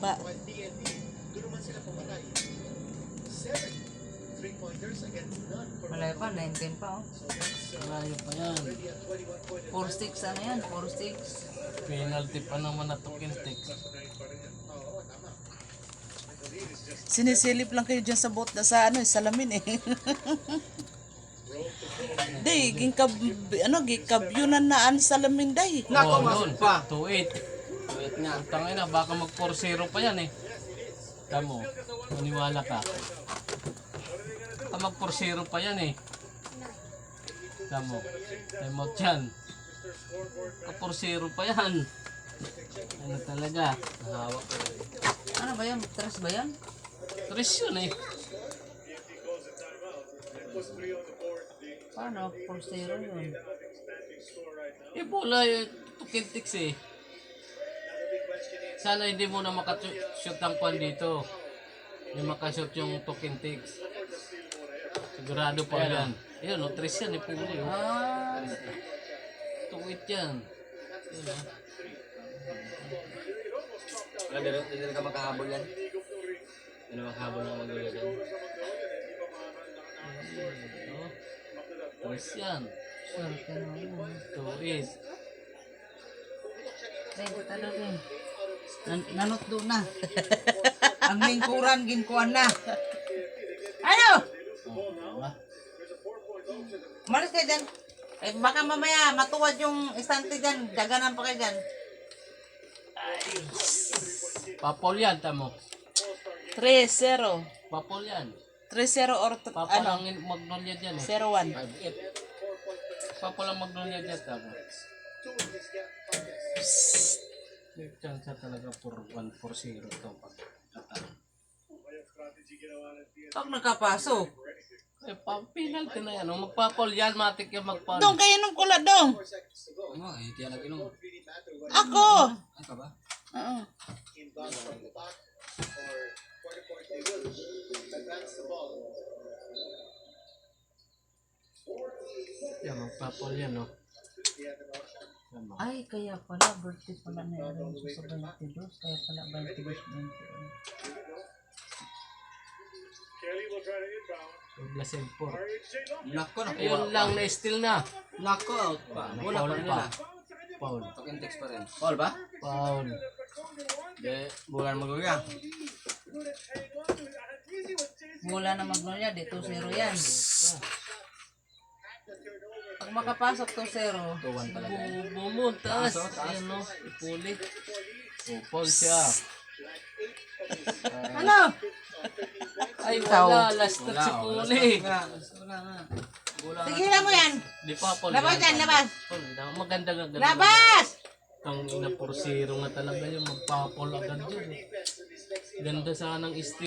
Pa. Doon naman sila pumatay. Seven three-pointers against none for Malay pa, 19 pa oh. So that's uh, Malayo pa yan. already a 21 point 4 sticks ano yan, 4 sticks. Penalty pa naman na. Oo, tama. Sinisilip lang kayo dyan sa boat na sa ano, eh, salamin eh. Day, ginkab ano gikabyunan na an salamin day. Nako, oh, masuk pa. 2-8. 2-8 nga. Tangin na, baka mag 4-0 pa yan eh. Tamo, maniwala ka. Baka mag 4-0 pa yan eh. Tamo, time out yan. Baka 4-0 pa yan. Ano talaga? Nahawak ko. Ano ba yan? Tres ba yan? Tres yun eh. Paano? 4-0 yun. Eh, bola eh. Tukintiks eh. Sana hindi mo na makashoot ang kwan dito. Hindi makashoot yung tukintiks. Sigurado pa yan. Ayun, no, tres yan eh, puli. Oh. Ah, Tuwit yan. Oh. Wala, hindi rin- hindi rin ka makahabol yan. Hindi na makahabol ng magulo oh. Tres yan. swerte na yun. Tuwit. Buta na rin. Nan nanot doon na. Ang lingkuran, ginkuan na. Ano? Malis kayo dyan. Eh, baka mamaya matuwad yung istante dyan. Daganan pa kayo dyan. Papol yan, tamo. 3-0. Papol yan. 3-0 or t- ano, Papalangin magnolia dyan eh. 0-1. 5-8. Papalang magnolia dyan, tamo. May chance talaga for 1-4-0 to pag katalo. Pag nakapasok. Eh, pa penalty na yan. Oh. Magpapol yan, matik yan magpapol. Dong kayo nung kula dong. Ano, eh, tiyan lagi nung. Ako. Ay ka ba? Oo. Yan, magpapol yan, no? They have an option. Tama. Ay, kaya pala, birthday pala na Alonso sa 22. Kaya pala 22, 21. Douglas and four. Nako, nakuha. Ayun lang, na-steal na. Nako, out pa. Wala pa rin pa. nila. Foul. Token text pa rin. Foul ba? Foul. Di, bulan magulo yan. Mula na Magnolia, di 2-0 yan. Pag makapasok 2-0, Tuwan talaga. Bumon, taas. Ayan, no? Ipuli. Oh, foul siya. ano? Ay, wala. Last touch si Wala, Puli. Wala, wala nga. Bulan Tigilan mo yan! Di pa, foul. Labas yan, labas! Foul. Maganda nga. ganda. Labas! Ang ina, 4-0 nga talaga yung magpapol agad yun. Ganda sanang steal.